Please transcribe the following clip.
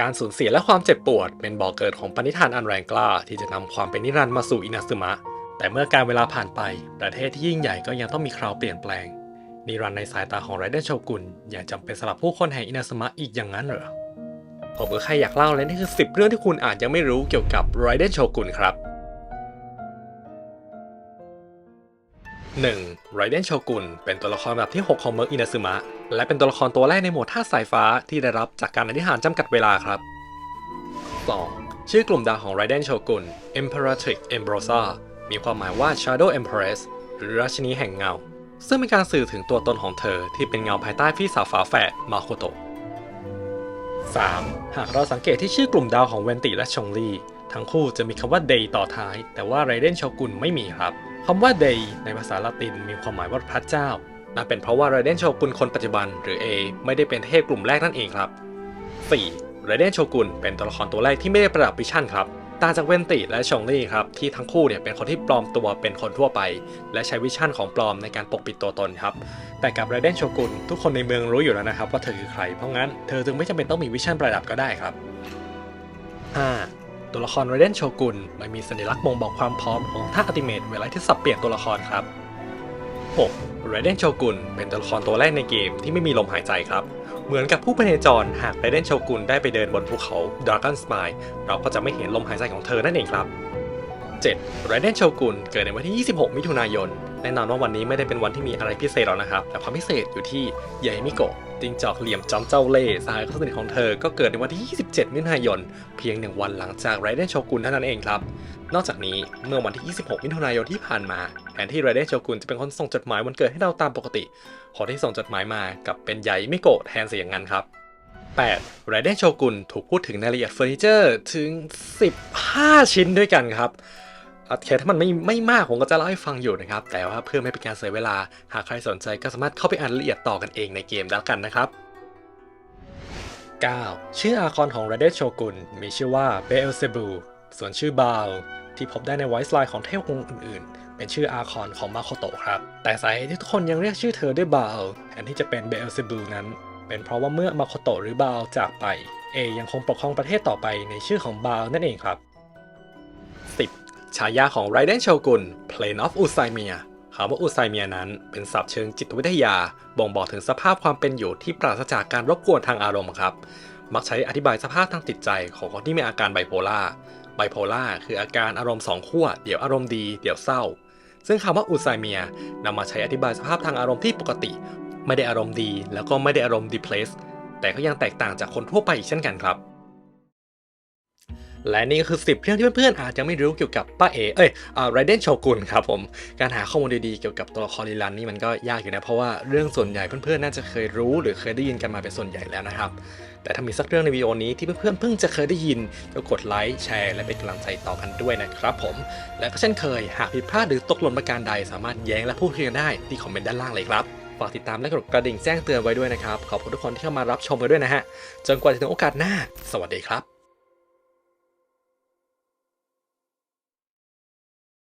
การสูญเสียและความเจ็บปวด เป็นบ่อกเกิดของปณิธานอันแรงกล้า ที่จะนำความเป็นนิรันดร์มาสู่อินาซึมะ แต่เมื่อการเวลาผ่านไป ประเทศที่ยิ่งใหญ่ก็ยังต้องมีคราวเปลี่ยนแปลง นิรันดร์ในสายตาของไรเดนโชกุนอย่าจำเป็นสำหรับผู้คนแห่งอินาซึมะอีกอย่างนั้นเหรอผมก็แค่อยากเล่าและนี่คือ 10 เรื่องที่คุณอาจยังไม่รู้เกี่ยวกับไรเดนโชกุนครับ 1. ไรเดนโชกุนเป็นตัวละครแบบที่ 6 ของเมืองอินาซึมะ และเป็นตัวละครตัวแรกในหมวดท่าตุสายฟ้าที่ได้รับจากการอธิษฐานจำกัดเวลาครับ 2. ชื่อกลุ่มดาวของไรเดนโชกุน Imperatrix Embrosa มีความหมายว่า Shadow Empress หรือราชินีแห่งเงา ซึ่งเป็นการสื่อถึงตัวตนของเธอที่เป็นเงาภายใต้พี่สาวฝาแฝดมาโคโตะ 3. หากเราสังเกตที่ชื่อกลุ่มดาวของเวนติและชงลีทั้งคู่จะมีคำว่า Day ต่อท้าย แต่ว่าไรเดนโชกุนไม่มีครับ คำว่า Day ในภาษาละตินมีความหมายว่าพระเจ้านั่นเป็นเพราะว่าไรเดนโชกุนคนปัจจุบันหรือ A ไม่ได้เป็นเทพกลุ่มแรกนั่นเองครับ 4. ไรเดนโชกุนเป็นตัวละครตัวแรกที่ไม่ได้ประดับวิชั่นครับต่างจากเวนติและชองลี่ครับที่ทั้งคู่เนี่ยเป็นคนที่ปลอมตัวเป็นคนทั่วไป และใช้วิชั่นของปลอมในการปกปิดตัวตนครับ แต่กับไรเดนโชกุนทุกคนในเมืองรู้อยู่แล้วนะครับว่าเธอคือใคร เพราะงั้นเธอจึงไม่จำเป็นต้องมีวิชั่นประดับก็ได้ครับ 5. ตัวละครไรเดนโชกุนไม่มีสัญลักษณ์บ่งบอกความพร้อมของท่าอัติเมตเวลาที่สับเปลี่ยนตัวละครครับ 6. ไรเดนโชกุนเป็นตัวละครตัวแรกในเกมที่ไม่มีลมหายใจครับ เหมือนกับผู้พเนจรหากไรเดนโชกุนได้ไปเดินบนภูเขาดราก้อนสมายเราก็จะไม่เห็นลมหายใจของเธอนั่นเองครับ 7. ไรเดนโชกุนเกิดในวันที่ 26 มิถุนายน แน่นอนว่าวันนี้ไม่ได้เป็นวันที่มีอะไรพิเศษหรอกนะครับ แต่ความพิเศษอยู่ที่ยายมิโกะจิงจอกเหลี่ยมจอมเจ้าเล่สายคนสนิทของเธอ ก็เกิดในวันที่ 27 มิถุนายน เพียงหนึ่งวันหลังจากไรเดนโชกุนเท่านั้นเองครับ นอกจากนี้เมื่อวันที่ 26 มิถุนายนที่ผ่านมา แทนที่ไรเดนโชกุนจะเป็นคนส่งจดหมายวันเกิดให้เราตามปกติคนที่ส่งจดหมายมากับเป็นยายมิโกะแทนเสียอย่างนั้นครับ 8. ไรเดนโชกุนถูกพูดถึงในรายละเอียดเฟอร์นิเจอร์ถึง 15 ชิ้นด้วยกันครับ โอเคถ้ามันไม่ไม่มากผมก็จะเล่าให้ฟังอยู่นะครับ แต่ว่าเพื่อไม่เป็นการเสียเวลา หากใครสนใจก็สามารถเข้าไปอ่านรายละเอียดต่อกันเองในเกมแล้วกันนะครับ 9. ชื่ออาคอนของ r รเด n โชกุนมีชื่อว่าเบลเซบูส่วนชื่อบาลที่พบได้ในไวส์ไลน์ของเทพองค์อื่นๆ เป็นชื่ออาคอนของมาโคโตะครับ แต่สาเหตุที่ทุกคนยังเรียกชื่อเธอด้วยบาลแทนที่จะเป็นเบลเซบูนั้น เป็นเพราะว่าเมื่อมาโคโตะหรือบาลจากไป เอยังคงปกครองประเทศต่อไปในชื่อของบาลนั่นเองครับ ฉายาของไรเดนโชกุน Plane of u s a i m i a คำว่าอุไซเมียนั้นเป็นศัพท์เชิงจิตวิทยา บ่งบอกถึงสภาพความเป็นอยู่ที่ปราศจากการรบกวนทางอารมณ์ครับ มักใช้อธิบายสภาพทางจิตใจของคนที่มีอาการไบโพล่าไบโพล่าคืออาการอารมณ์สองขั้วเดี๋ยวอารมณ์ดีเดี๋ยวเศร้า ซึ่งคำว่าอุไซเมียนำมาใช้อธิบายสภาพทางอารมณ์ที่ปกติ ไม่ได้อารมณ์ดี แล้วก็ไม่ได้อารมณ์ดีเพลสแต่ก็ยังแตกต่างจากคนทั่วไปอีกเช่นกันครับ และนี่ก็คือ 10 เรื่องที่เพื่อนๆอาจจะไม่รู้เกี่ยวกับป้าเอ เอ้ยไรเดนโชกุนครับผม การหาข้อมูลดีๆเกี่ยวกับตัวละครลีลันนี่มันก็ยากอยู่นะ เพราะว่าเรื่องส่วนใหญ่เพื่อนๆน่าจะเคยรู้ หรือเคยได้ยินกันมาเป็นส่วนใหญ่แล้วนะครับ แต่ถ้ามีสักเรื่องในวิดีโอนี้ที่เพื่อนๆเพิ่งจะเคยได้ยินก็กดไลค์แชร์และเป็นกำลังใจต่อกันด้วยนะครับผม และก็เช่นเคยหากผิดพลาดหรือตกหล่นประการใด สามารถแย้งและพูดคุยกันได้ที่คอมเมนต์ด้านล่างเลยครับฝากติดตามและกดกระดิ่งแจ้งเตือนไว้ด้วยนะครับ ขอบคุณทุกคนที่เข้ามารับชมกันด้วยนะฮะ จนกว่าจะถึงโอกาสหน้า สวัสดีครับ